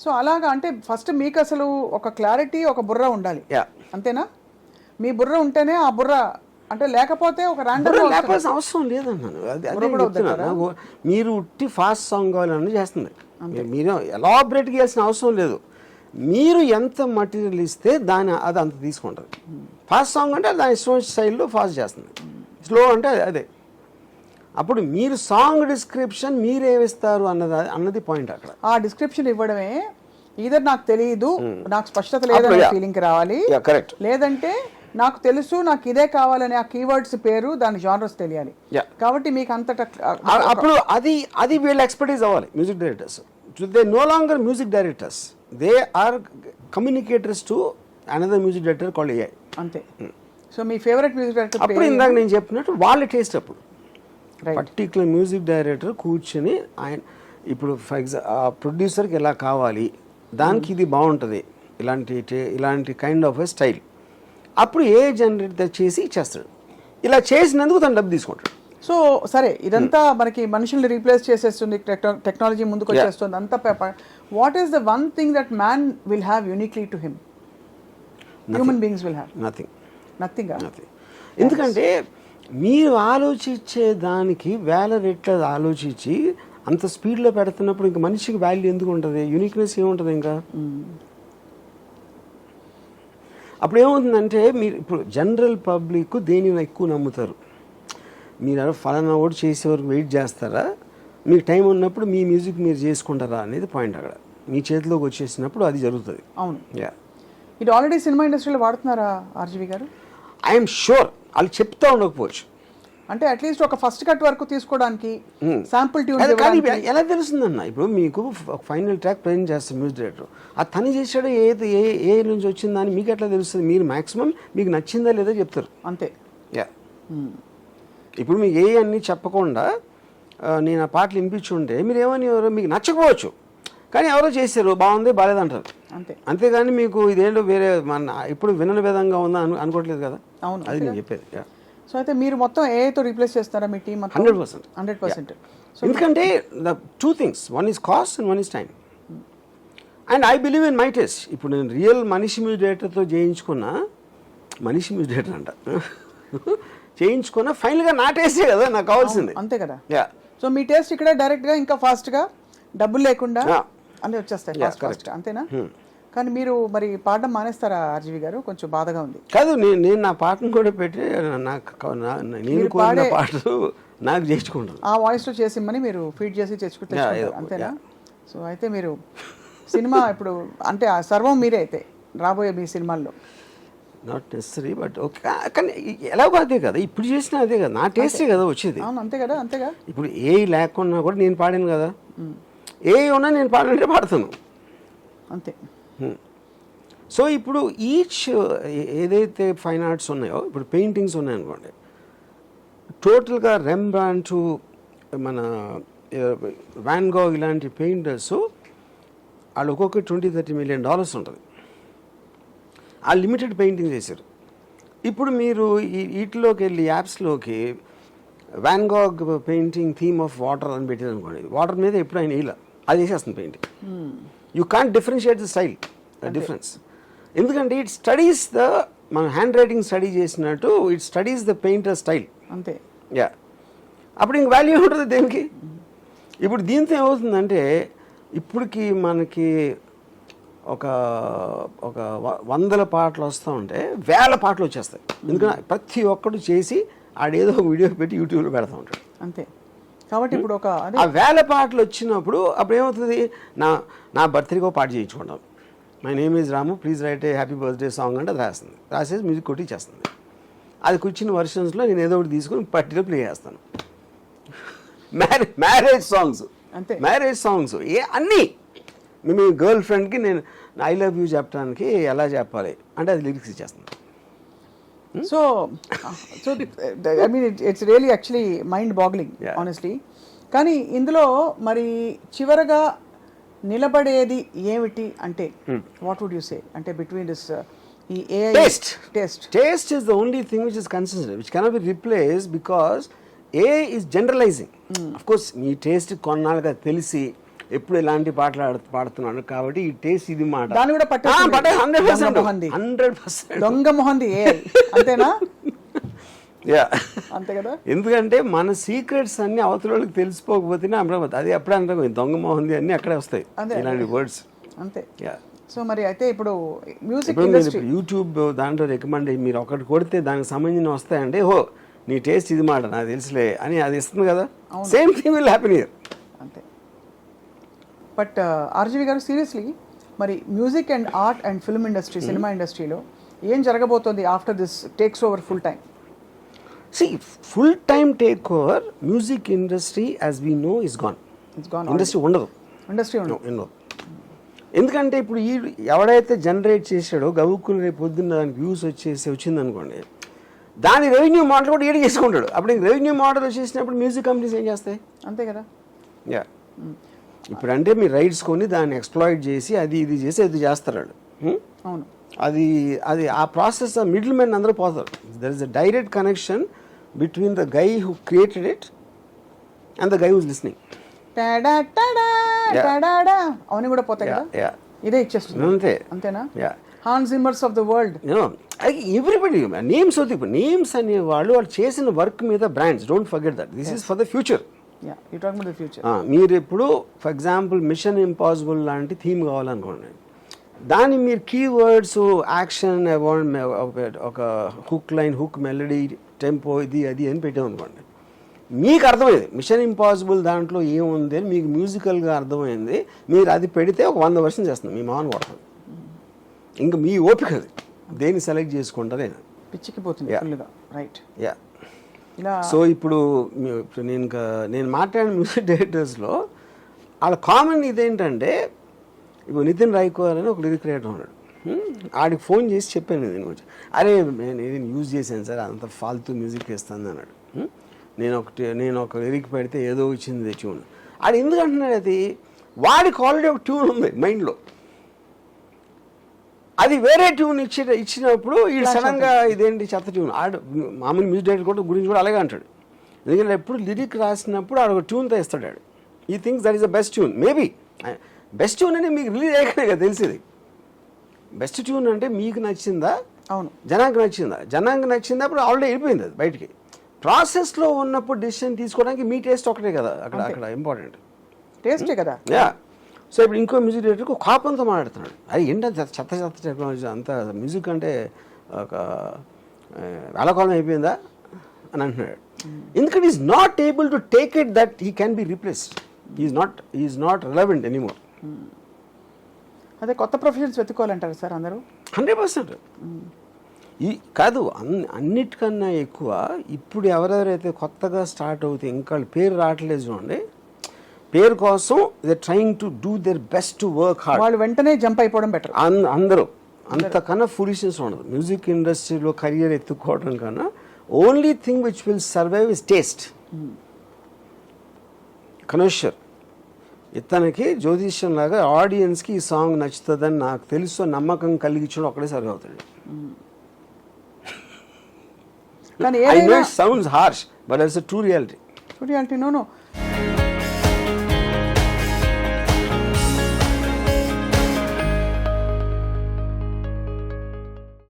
So అలాగా అంటే first మీకు అసలు ఒక క్లారిటీ ఒక బుర్ర ఉండాలి. యా. అంతేనా? మీ బుర్ర ఉంటేనే ఆ బుర్ర అంటే లేకపోతే ఒక ర్యాండమ్ లేపాల్సిన అవసరం లేదన్నాను. నాకు మీరు ఉట్టి ఫాస్ట్ సాంగ్ కావాలని చేస్తుంది. మీరు ఎలాబరేట్ చేయాల్సిన అవసరం లేదు. మీరు ఎంత మటీరియల్ ఇస్తే దాని అది అంత తీసుకుంటుంది. ఫాస్ట్ సాంగ్ అంటే దాని ఇష్టం స్టైల్లో ఫాస్ట్ చేస్తుంది. స్లో అంటే అదే. అప్పుడు మీరు సాంగ్ డిస్క్రిప్షన్ మీరేమిస్తారు అన్నది అన్నది పాయింట్ అక్కడ. ఆ డిస్క్రిప్షన్ ఇవ్వడమే ఈధర్ నాకు తెలియదు నాకు స్పష్టత లేదనే అప్పుడు, yeah. ఫీలింగ్ రావాలి. కరెక్ట్ లేదంటే నాకు తెలుసు నాకు ఇదే కావాలనే ఆ కీవర్డ్స్ పేరు దాని జానర్స్ తెలియాలి. కాబట్టి మీకు అంతట అప్పుడు అది అది వీళ్ళ ఎక్స్పర్టీస్ అవ్వాలి music directors they no longer music directors they are communicators to another music director call AI అంతే. సో మీ ఫేవరెట్ మ్యూజిక్ అప్పుడు డైరెక్టర్ ఇందాక నేను చెప్పినట్టు వాళ్ళ టేస్ట్ అప్పుడు. పర్టికులర్ మ్యూజిక్ డైరెక్టర్ కూర్చొని ఆయన ఇప్పుడు ఫర్ ఎగ్జా ఆ ప్రొడ్యూసర్కి ఎలా కావాలి? దానికి ఇది బాగుంటుంది. ఇలాంటి ఇలాంటి కైండ్ ఆఫ్ ఎ స్టైల్ అప్పుడు ఏ జనరేట్ చేసి ఇచ్చేస్తాడు? ఇలా చేసినందుకు తను డబ్బు తీసుకుంటాడు. సో సరే ఇదంతా మనకి మనుషుల్ని రీప్లేస్ చేసేస్తుంది టెక్నాలజీ ముందుకు వచ్చేస్తుంది అంతా what is the one thing that man will have uniquely to him human beings will have nothing nothing nothing ఎందుకంటే మీరు ఆలోచించే దానికి వేల రెట్ల ఆలోచించి అంత స్పీడ్లో పెడుతున్నప్పుడు ఇంకా మనిషికి వాల్యూ ఎందుకు ఉంటుంది? యూనిక్నెస్ ఏముంటుంది ఇంకా? అప్పుడు ఏమవుతుందంటే మీరు ఇప్పుడు జనరల్ పబ్లిక్ దేనిని ఎక్కువ నమ్ముతారు? మీరు ఫలానా ఓటు చేసే వరకు వెయిట్ చేస్తారా? మీకు టైం ఉన్నప్పుడు మీ మ్యూజిక్ మీరు చేసుకుంటారా అనేది పాయింట్ అక్కడ. మీ చేతిలోకి వచ్చేసినప్పుడు అది జరుగుతుంది. అవును. యా ఇది ఆల్రెడీ సినిమా ఇండస్ట్రీలో వాడుతున్నారా ఆర్జీవి గారు? ఐఎమ్ షూర్ వాళ్ళు చెప్తా ఉండకపోవచ్చు. అంటే అట్లీస్ట్ ఒక ఫస్ట్ కట్ వరకు తీసుకోవడానికి శాంపుల్ ట్యూన్ అది కానీ ఎలా తెలుస్తుందన్న? ఇప్పుడు మీకు ఫైనల్ ట్రాక్ ప్రజెంట్ చేస్తారు మ్యూజిక్ డైరెక్టర్ ఆ తను చేసాడో ఏది ఏ ఏ నుంచి వచ్చిందా అని మీకు ఎట్లా తెలుస్తుంది? మీరు మాక్సిమం మీకు నచ్చిందా లేదా చెప్తారు. అంతే. యా ఇప్పుడు మీకు ఏ అన్ని చెప్పకుండా నేను ఆ పాటలు వినిపించుంటే మీరు ఏమని మీకు నచ్చకపోవచ్చు. కానీ ఎవరో చేశారు బాగుంది బాగాలేదంటారు అంతే. అంతేగాని మీకు ఇదేంటో వేరే మన ఇప్పుడు వినని విధంగా ఉందా అను అనుకోవట్లేదు కదా? అవును, అది నేను చెప్పేది సో అయితే మీరు మొత్తం ఏతో రీప్లేస్ చేస్తారా మీ టీం మొత్తం? Hundred percent. Hundred percent. ఎందుకంటే the two things one is cost and one is time. And I believe in my taste. ఇప్పుడు నేను రియల్ మనిషి మ్యూజిక్ డైరెక్టర్తో చేయించుకున్న మనిషి మ్యూజిక్ డైరెక్టర్ అంట. చేయించుకున్న ఫైనల్గా నా టేస్టే కదా నాకు కావాల్సింది. అంతే కదా. యా. సో మీ టేస్ట్ ఇక్కడే డైరెక్ట్గా ఇంకా ఫాస్ట్గా డబ్బులు లేకుండా. అన్ని వచ్చేస్తాయి ఫాస్ట్ ఫాస్ట్ అంతేనా? కానీ మీరు మరి పాడడం మానేస్తారా ఆర్జీవి గారు? కొంచెం బాధగా ఉంది. కాదు నేను నేను నా పాటను కూడా పెట్టి నాకు నేను మీరు కోరిన పాడే- పాటలు నాకు చేయించుకుంటాను ఆ వాయిస్లో చేసిమ్మని మీరు ఫీడ్ చేసి yeah, అంతేనా? సో అయితే మీరు సినిమా ఇప్పుడు అంటే ఆ సర్వం మీరే అయితే రాబోయే మీ సినిమాల్లో. నాట్ నెసరీ బట్ ఓకే కానీ ఎలాగో అదే కదా ఇప్పుడు చేసినా అదే కదా నా టేస్టే కదా వచ్చేది. అవును అంతే కదా అంతేగా? ఇప్పుడు ఏ లేకున్నా కూడా నేను పాడాను కదా. ఏ ఉన్నా నేను పాడాలంటే పాడతాను. అంతే. సో ఇప్పుడు ఈచ్ ఏదైతే ఫైన్ ఆర్ట్స్ ఉన్నాయో ఇప్పుడు పెయింటింగ్స్ ఉన్నాయనుకోండి టోటల్గా రెమ్బ్రాంట్ మన వ్యాన్ గాగ్ ఇలాంటి పెయింటర్స్ వాళ్ళు ఒక్కొక్క ట్వంటీ థర్టీ మిలియన్ డాలర్స్ ఉంటుంది. ఆ లిమిటెడ్ పెయింటింగ్ చేశారు. ఇప్పుడు మీరు ఈ వీటిలోకి వెళ్ళి యాప్స్లోకి Van Gogh painting theme of water అని పెట్టారు అనుకోండి వాటర్ మీద ఎప్పుడు ఆయన వేయలే అది వేసేస్తుంది painting you can't differentiate the style difference ఎందుకంటే ఇట్ స్టడీస్ ద మనం హ్యాండ్ రైటింగ్ స్టడీ చేసినట్టు it studies the painter style అంతే. యా అప్పుడు ఇంక వాల్యూ ఉంటుంది దేనికి? ఇప్పుడు దీంతో ఏమవుతుందంటే ఇప్పటికి మనకి ఒక ఒక వందల పాటలు వస్తూ ఉంటే వేల పాటలు వచ్చేస్తాయి. ఎందుకంటే ప్రతి ఒక్కడు చేసి ఆడేదో ఒక వీడియో పెట్టి యూట్యూబ్లో పెడతా ఉంటాడు. అంతే. కాబట్టి ఇప్పుడు ఒక ఆ వేల పాటలు వచ్చినప్పుడు అప్పుడు ఏమవుతుంది? నా నా బర్త్డేకి ఒక పాట చేయించుకుంటాం. My name is Ramu please write a happy birthday song అంటే అది రాస్తుంది. రాసేసి మ్యూజిక్ కొట్టి చేస్తుంది అది కూర్చున్న వర్షన్స్లో నేను ఏదో ఒకటి తీసుకొని పట్టిలో ప్లే చేస్తాను. మ్యారేజ్ మ్యారేజ్ సాంగ్స్ అంతే. మ్యారేజ్ సాంగ్స్ ఏ అన్నీ. మీ గర్ల్ ఫ్రెండ్కి నేను ఐ లవ్ యూ చెప్పడానికి ఎలా చెప్పాలి? అంటే అది లిరిక్స్ ఇచ్చేస్తాను Hmm? So, uh, so uh, I mean, it, it's really actually mind-boggling, కానీ ఇందులో మరి చివరగా నిలబడేది ఏమిటి అంటే వాట్ వుడ్ యు సే అంటే బిట్వీన్ దిస్ uh, ఈ AI taste taste taste the only thing which is consistent which cannot be replace because AI is generalizing of course me taste కొన్నాళ్ళుగా తెలిసి ఎప్పుడు ఇలాంటి పాటలు పాడుతున్నాడు కాబట్టి ఈ టేస్ట్ ఇది మాట. దాన్ని కూడా పట్టేస్తుంది. Hundred percent. Hundred percent. దొంగ మొహంది అంతేనా? యా. అంతే కదా? ఎందుకంటే మన సీక్రెట్స్ అన్ని అవతల వాళ్ళకి తెలిసిపోకపోతేనే అమరావతి. అది అప్పుడే అనుకో దొంగ మోహంది అన్ని అక్కడే వస్తాయి. ఇలాంటి వర్డ్స్ అంతే. యా. సో మరి అయితే ఇప్పుడు మ్యూజిక్ యూట్యూబ్ దాంట్లో రికమెండ్ మీరు ఒకటి కొడితే దానికి సంబంధించిన వస్తాయంటే హో నీ టేస్ట్ ఇది మాట నాకు తెలుసులే అని అది ఇస్తుంది కదా. Same thing will happen here but RGV garu seriously మరి music and art and film industry cinema ఇండస్ట్రీలో ఏం జరగబోతోంది after this takes over full time see full time take over music industry as we know is gone industry ఉండదు. Industry ఉండదు. ఎందుకంటే ఇప్పుడు ఈ ఎవడైతే జనరేట్ చేశాడో గవుక్కుని రేపు పొద్దున్న దానికి వ్యూస్ వచ్చేసి వచ్చింది అనుకోండి దాని రెవెన్యూ మోడల్ కూడా ఏడు చేసుకుంటాడు. అప్పుడు రెవెన్యూ మోడల్ వచ్చేసినప్పుడు మ్యూజిక్ కంపెనీస్ ఏం చేస్తాయి? అంతే కదా. యా ఇప్పుడు అంటే మీరు రైట్స్ కొని దాన్ని ఎక్స్ప్లాయిట్ చేసి అది ఇది చేసి అది చేస్తారు? అవును. అది అది ఆ ప్రాసెస్ మిడిల్ మెన్ అందరూ పోతారు. There is a direct connection between the guy who created it and the guy who's listening అవన్నీ కూడా పోతాయి కదా? ఇదే ఇచ్చేస్తుంది. అంతే. అంతేనా? Yeah Hans Zimmers of the world everybody names వద్దు ఇప్పుడు. నేమ్స్ అనే వాళ్ళు వాళ్ళు చేసిన వర్క్ మీద brands don't forget that this is for the future మీరు ఇప్పుడు ఫర్ ఎగ్జాంపుల్ మిషన్ ఇంపాసిబుల్ లాంటి థీమ్ కావాలనుకోండి. దాన్ని మీరు కీవర్డ్స్ యాక్షన్ ఒక hook line hook melody tempo ఇది అది అని పెట్టామనుకోండి. మీకు అర్థమైంది మిషన్ ఇంపాసిబుల్ దాంట్లో ఏముంది అని మీకు మ్యూజికల్గా అర్థమైంది మీరు అది పెడితే ఒక వంద వర్షం చేస్తుంది మీ మామని కొడతాం ఇంకా మీ ఓపిక అది. దేన్ని సెలెక్ట్ చేసుకుంటారే పిచ్చికి పోతుంది రైట్ యా సో ఇప్పుడు ఇప్పుడు నేను ఇంకా నేను మాట్లాడిన మ్యూజిక్ డైరెక్టర్స్లో వాళ్ళ కామన్ ఇదేంటంటే ఇప్పుడు నితిన్ రాయ్కోర్ అని ఒక లిరిక్ రైటర్ ఉన్నాడు. ఆడికి ఫోన్ చేసి చెప్పాను నేను దీని గురించి. అరే నేను ఇది యూజ్ చేశాను సార్ అంత ఫాల్తూ మ్యూజిక్ వేస్తాను అన్నాడు. నేను ఒకటి నేను ఒక లిరిక్ పెడితే ఏదో వచ్చింది ట్యూన్ ఆడు ఎందుకంటున్నాడు అది? వాడికి ఆల్రెడీ ఒక ట్యూన్ ఉంది మైండ్లో. అది వేరే ట్యూన్ ఇచ్చి ఇచ్చినప్పుడు ఈ సడన్గా ఇదేంటి చెత్త ట్యూన్ ఆడు మామూలు మ్యూజిక్ డైరెక్టర్ కూడా గురించి కూడా అలాగే అంటాడు. ఎందుకంటే ఎప్పుడు లిరిక్ రాసినప్పుడు ఆడు ఒక ట్యూన్ తెస్తాడు ఆడు. ఈ things that is the best tune maybe best tune అని మీకు రిలీజ్ అయ్యాకనే కదా తెలిసేది. బెస్ట్ ట్యూన్ అంటే మీకు నచ్చిందా? అవును. జనానికి నచ్చిందా? జనానికి నచ్చిందా అప్పుడు ఆల్రెడీ వెళ్ళిపోయింది అది బయటికి. ప్రాసెస్లో ఉన్నప్పుడు డెసిషన్ తీసుకోవడానికి మీ టేస్ట్ ఒకటే కదా. అక్కడ అక్కడ ఇంపార్టెంట్ టేస్టే కదా? యా సో ఇప్పుడు ఇంకో మ్యూజిక్ డైరెక్టర్ ఒక కాపంతో మాట్లాడుతున్నాడు. అది ఏంటంటే చెత్త చెత్త టెక్నాలజీ అంత మ్యూజిక్ అంటే ఒక వేళకాలం అయిపోయిందా అని అంటున్నాడు. ఎందుకంటే is not able to take it that he can be replaced is not is not relevant anymore అదే కొత్త ప్రొఫెషన్స్ వెతుక్కోవాలంటారు సార్ అందరూ? Hundred percent. ఈ కాదు అన్ అన్నిటికన్నా ఎక్కువ ఇప్పుడు ఎవరెవరైతే కొత్తగా స్టార్ట్ అవుతాయి ఇంకా వాళ్ళ పేరు రావట్లేదు చూడండి. పేరు కోసం they trying to do their best to work hard వాళ్ళు వెంటనే జంప్ అయిపోవడం బెటర్ అందరూ. అంతకన్నా ఫులిషన్స్ ఉండదు. మ్యూజిక్ ఇండస్ట్రీలో కెరియర్ ఎత్తుకోవడం కన్నా only thing which will survive is taste connoisseur ఇతనికి జ్యోతిష్యం లాగా ఆడియన్స్కి ఈ సాంగ్ నచ్చుతుందని నాకు తెలుసు నమ్మకం కలిగించడం ఒకడే సర్వ్ అవుతాడు కానీ ఐ నో ఏదైనా it sounds harsh but it's true reality reality నోను